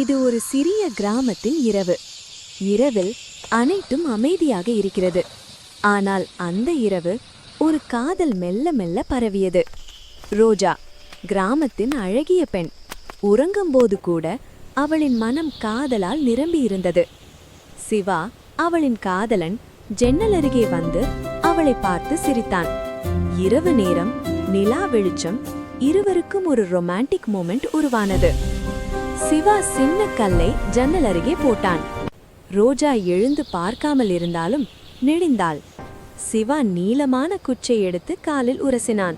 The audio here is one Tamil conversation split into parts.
இது ஒரு சிறிய கிராமத்தின் இரவு. இரவில் அனைத்தும் அமைதியாக இருக்கிறது. ஆனால் அந்த இரவு ஒரு காதல் மெல்ல மெல்ல பரவியது. ரோஜா கிராமத்தின் அழகிய பெண் உறங்கும்போது கூட அவளின் மனம் காதலால் நிரம்பி இருந்தது சிவா அவளின் காதலன் ஜன்னல் அருகே வந்து அவளை பார்த்து சிரித்தான். இரவு நேரம் நிலா வெளிச்சம் இருவருக்கும் ஒரு ரொமான்டிக் மூமெண்ட் உருவானது. சிவா சின்ன கல்லை ஜன்னல் அருகே போட்டான். ரோஜா எழுந்து பார்க்காமல் இருந்தாலும் நெளிந்தாள் சிவா நீளமான குச்சை எடுத்து காலில் உரசினான்.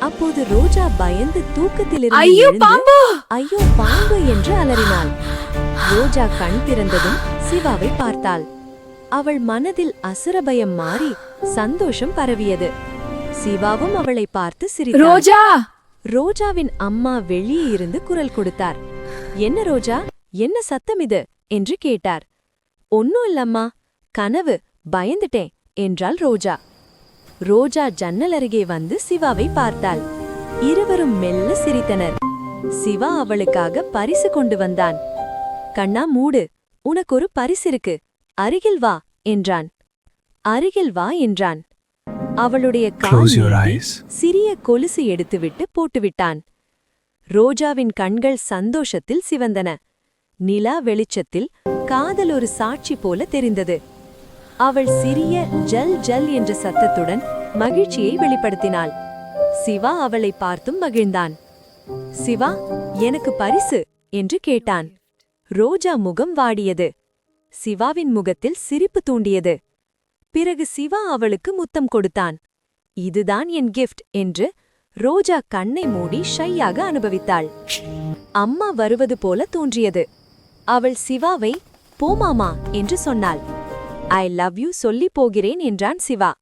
அப்போது ரோஜா பயந்து தூக்கத்திலிருந்து ஐயோ பாம்பு! ஐயோ பாம்பு என்று அலறினாள். ரோஜா கண் திறந்ததும் சிவாவை பார்த்தாள். அவள் மனதில் அசுரபயம் மாறி சந்தோஷம் பரவியது. சிவாவும் அவளை பார்த்து சிரித்தான் ரோஜா! ரோஜாவின் அம்மா வெளியே இருந்து குரல் கொடுத்தார். என்ன ரோஜா? என்ன சத்தம் இது? என்று கேட்டார். ஒன்னும் இல்லம்மா. கனவு. பயந்துட்டேன் என்றாள் ரோஜா. ரோஜா ஜன்னல் அருகே வந்து சிவாவை பார்த்தாள். இருவரும் மெல்ல சிரித்தனர். சிவா அவளுக்காக பரிசு கொண்டு வந்தான். கண்ணா மூடு. உனக்கு ஒரு பரிசு இருக்கு. அருகில் வா என்றான். அருகில் வா என்றான். அவளுடைய கால். சிறிய கொலுசு எடுத்துவிட்டு போட்டுவிட்டான். ரோஜாவின் கண்கள் சந்தோஷத்தில் சிவந்தன. நிலா வெளிச்சத்தில் காதல் ஒரு சாட்சி போல தெரிந்தது. அவள் சிறிய ஜல் ஜல் என்ற சத்தத்துடன் மகிழ்ச்சியை வெளிப்படுத்தினாள். சிவா அவளை பார்த்தும் மகிழ்ந்தான். சிவா எனக்கு பரிசு என்று கேட்டான். ரோஜா முகம் வாடியது. சிவாவின் முகத்தில் சிரிப்பு தூண்டியது. பிறகு சிவா அவளுக்கு முத்தம் கொடுத்தான். இதுதான் என் கிஃப்ட் என்று ரோஜா கண்ணை மூடி ஷையாக அனுபவித்தாள். அம்மா வருவது போல தோன்றியது. அவள் சிவாவை போமாமா என்று சொன்னாள். ஐ லவ் யூ சொல்லி போகிறேன் என்றான் சிவா.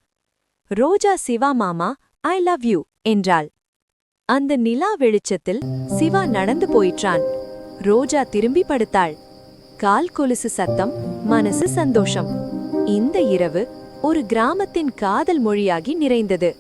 ரோஜா சிவா மாமா ஐ லவ் யூ என்றாள். அந்த நிலா வெளிச்சத்தில் சிவா நடந்து போயிற்றான். ரோஜா திரும்பி படுத்தாள். கால் கொலுசு சத்தம் மனசு சந்தோஷம். இந்த இரவு ஒரு கிராமத்தின் காதல் மொழியாகி நிறைந்தது.